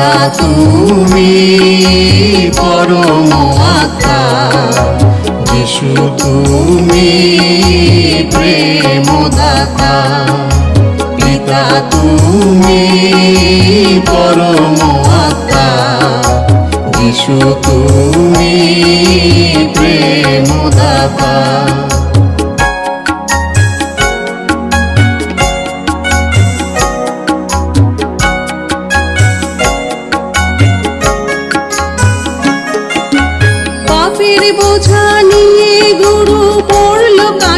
পিতা তুমি পরম আত্মা। যিশু তুমি প্রেমদাতা। পিতা তুমি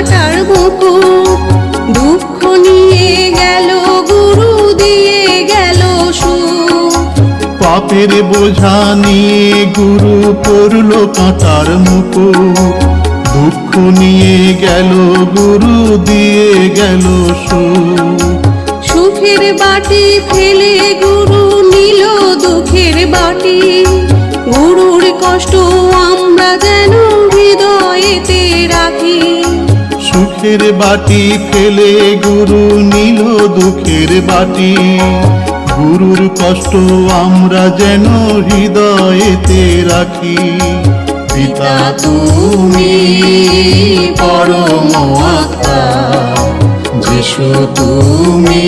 কাটার মুকুট দুঃখ নিয়ে গেল গুরু দিয়ে গেল পাপের বোঝা নিয়ে গুরু পড়ল কাঁটার মুকুট দুঃখ নিয়ে গেল গুরু দিয়ে গেল সুখ। সুখের বাটি ফেলে গুরু নিল দুঃখের বাটি। গুরুর কষ্ট সুখের বাটি ফেলে গুরু নিল দুঃখের বাটি গুরুর কষ্ট আমরা যেন হৃদয়েতে রাখি। পিতা তুমি পরম যিশু তুমি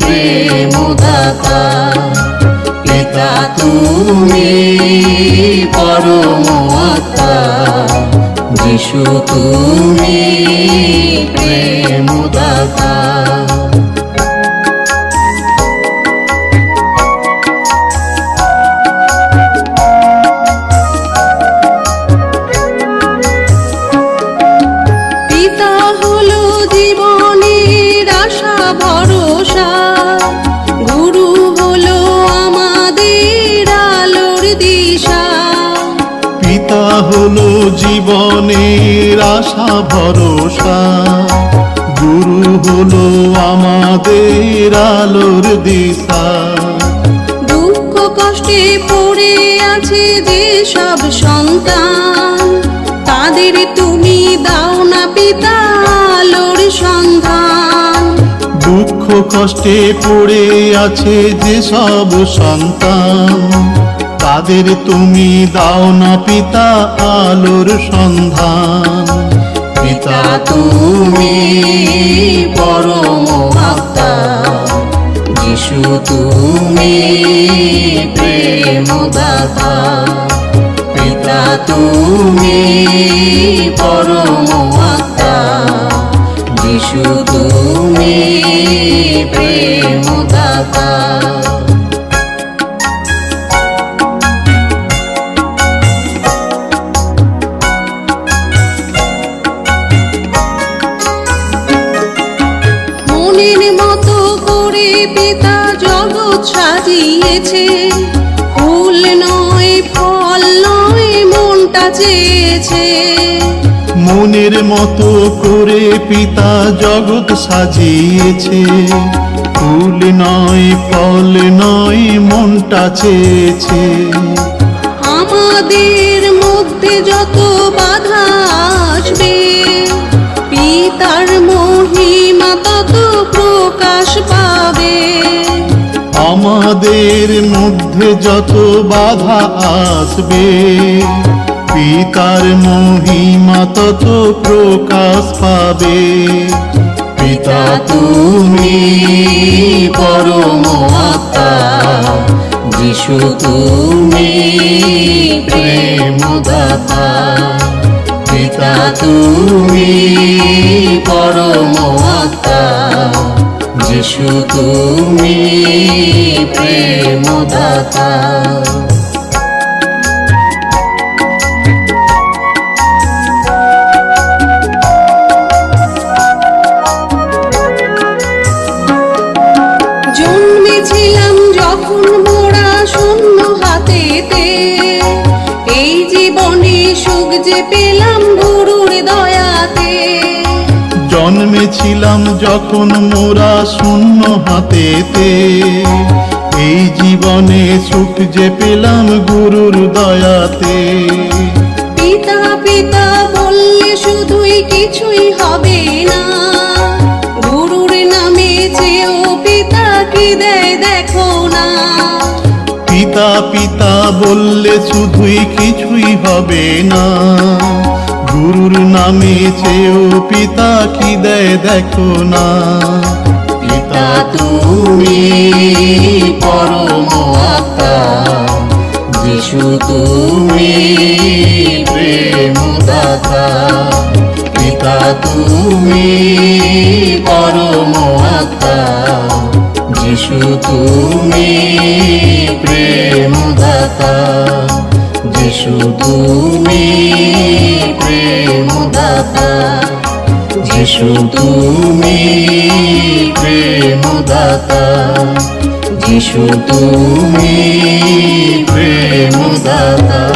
প্রেমদাতা। পিতা তুমি পরম যিশু তুমি প্রেমদাতা জীবনের আশা ভরসা। গুরু হলো আমাদের আলোর দিশা। দুঃখ কষ্টে পড়ে আছে যে সব সন্তান। তাদের তুমি দাও না পিতা আলোর সন্ধান। দুঃখ কষ্টে পড়ে আছে যে সব সন্তান। তাদের তুমি দাও না পিতা আলোর সন্ধান। পিতা তুমি পরম আত্মা। যিশু তুমি প্রেম দাতা। পিতা তুমি সাজিয়েছে ফুল নয় ফল নয় মনটা চেয়েছে। মনের মতো করে পিতা জগৎ সাজিয়েছে। ফুল নয় ফল নয় মনটা চেয়েছে। আমাদের মধ্যে যত বাধা আসবে পিতার মহিমা তত প্রকাশ পাবে। আমাদের মধ্যে যত বাধা আসবে, পিতার মহিমা তত প্রকাশ পাবে। পিতা তুমি পরম যিশু তুমি প্রেমদাতা। পিতা তুমি পরম আত্মা। যিশু তুমি প্রেমদাতা। জন্মেছিলাম যখন এই জীবনে সুখ যে পেলাম জন্মেছিলাম যখন মোরা শূন্য হাতেতে। এই জীবনে সুখ যে পেলাম গুরুর দয়াতে। পিতা পিতা বললে শুধুই কিছুই হবে না। গুরুর নামে চেয়েও পিতা কি দেয় দেখো না। পিতা পিতা বললে শুধুই কিছুই হবে না। গুরুর নামে চেয়েও পিতা কি দেয় দেখো না। পিতা তুমি পরম আত্মা যিশু তুমি প্রেম দাতা পিতা তুমি পরম আত্মা যিশু তুমি প্রেম দাতা যিশু তুমি যিশু তুমি প্রেমদাতা। যিশু তুমি প্রেম দাতা